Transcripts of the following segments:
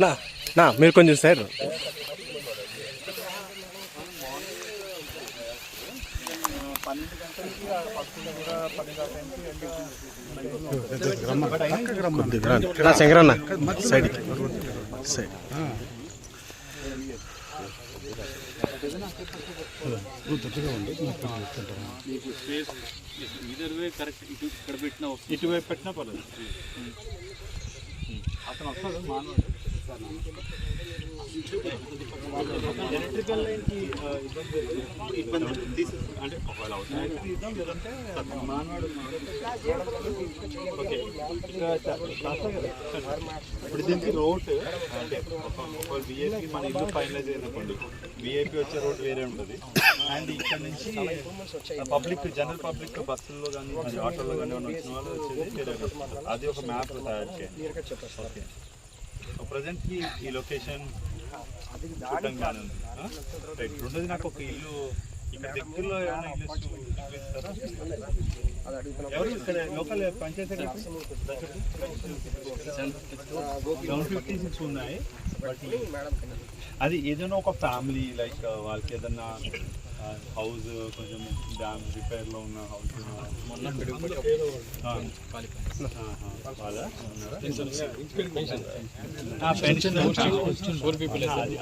నా నా మీరు కొంచెం సైడ్ కొద్దిగా శంకరన్న సైడ్ సైడ్ ఇటువైపు పెట్టినా పర్లేదు అతను వస్తాడు మానవుడు ఎలక్ట్రికల్ లైన్కి ఇబ్బంది అంటే ఒకవేళ ఓకే ఇప్పుడు దీనికి రోడ్ అంటే ఒక విఐపి మన ఇల్లు ఫైనలైజ్ అయినప్పుడు విఐపి వచ్చే రోడ్ వేరే ఉంటుంది. అండ్ ఇక్కడ నుంచి పబ్లిక్ జనరల్ పబ్లిక్ బస్సుల్లో కానీ మరి ఆటోలో కానీ వచ్చిన వాళ్ళు వచ్చేది వేరే అది ఒక మ్యాప్ తయారు చేయండి. ఓకే ప్రజెంట్కి ఈ లొకేషన్? రైట్ రెండోది నాకు ఒక ఇల్లు ఇక్కడ దగ్గరలో ఏమైనా ఇల్లు చూపిస్తారా ఎవరు ఇక్కడ local panchayat? Seven fifty six ఉన్నాయి. అది ఏదైనా ఒక ఫ్యామిలీ లైక్ వాళ్ళకి ఏదైనా హౌస్ కొంచెం డ్యామ్ రిపేర్లో ఉన్న హౌస్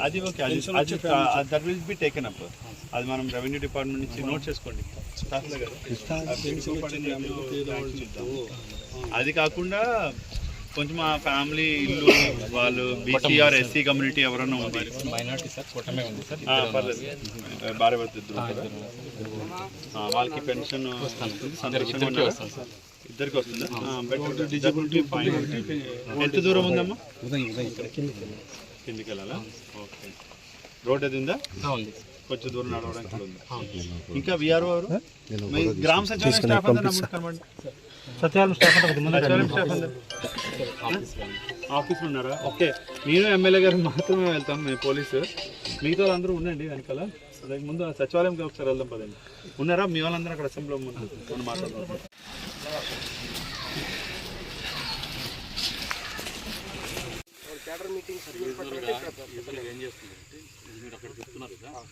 అది ఓకే అది that will be taken up అది మనం రెవెన్యూ డిపార్ట్మెంట్ నుంచి నోట్ చేసుకోండి. ఇద్దాం. అది కాకుండా కొంచెం ఆ ఫ్యామిలీ ఇల్లు వాళ్ళు బీసీఆర్ ఎస్సీ కమ్యూనిటీ ఎవరైనా ఉంది. భార్య భర్త ఇద్దరు వాళ్ళకి పెన్షన్ సంతోషంగా? ఇద్దరికి వస్తుందా? డిజబిలిటీ ఫైన్ ఎంత దూరం ఉందమ్మా? కిందికి వెళ్ళాలా? ఓకే. రోడ్ అది ఉందా? ఉంది. కొంచెం దూరం నడవడానికి ఇంకా విఆర్ఓ గ్రామ సచివాలయం స్టాఫ్ అందరూ స్టాఫ్ ముందు సచివాలయం స్టాఫ్ అందరూ. ఆఫీస్లో ఉన్నారా? ఓకే. నేను ఎమ్మెల్యే గారు మాత్రమే వెళ్తాం మేము పోలీసు. మిగతా వాళ్ళందరూ ఉండండి వెనకాల. దానికి ముందు సచివాలయంకి ఒకసారి వెళ్దాం పదండి. ఉన్నారా? మీ వాళ్ళందరూ అక్కడ అసెంబ్లీలో ముందు మనం మాట్లాడదాం ఏం చేస్తుందంటే చెప్తున్నారు కదా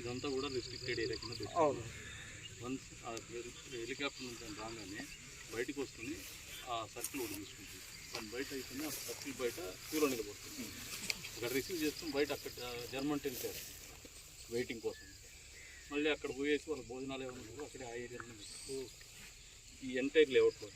ఇదంతా కూడా రిస్ట్రిక్టెడ్ ఏరియా కింద వన్స్ హెలికాప్టర్ నుంచి రాగానే బయటకు వస్తుంది ఆ సర్కిల్ ఒకటి తీసుకుంటుంది. దాని బయట అయిపోయింది ఆ సర్కిల్ బయట క్యూలో నిలబడుతుంది అక్కడ రిసీవ్ చేస్తాం బయట అక్కడ జర్మన్ టెన్ చేస్తాం వెయిటింగ్ కోసం. మళ్ళీ అక్కడ పోయేసి వాళ్ళ భోజనాలు ఏమైనా ఉన్నాయో అక్కడే ఆ ఏరియాలో ఈ ఎంటైర్ లేఅవుట్లో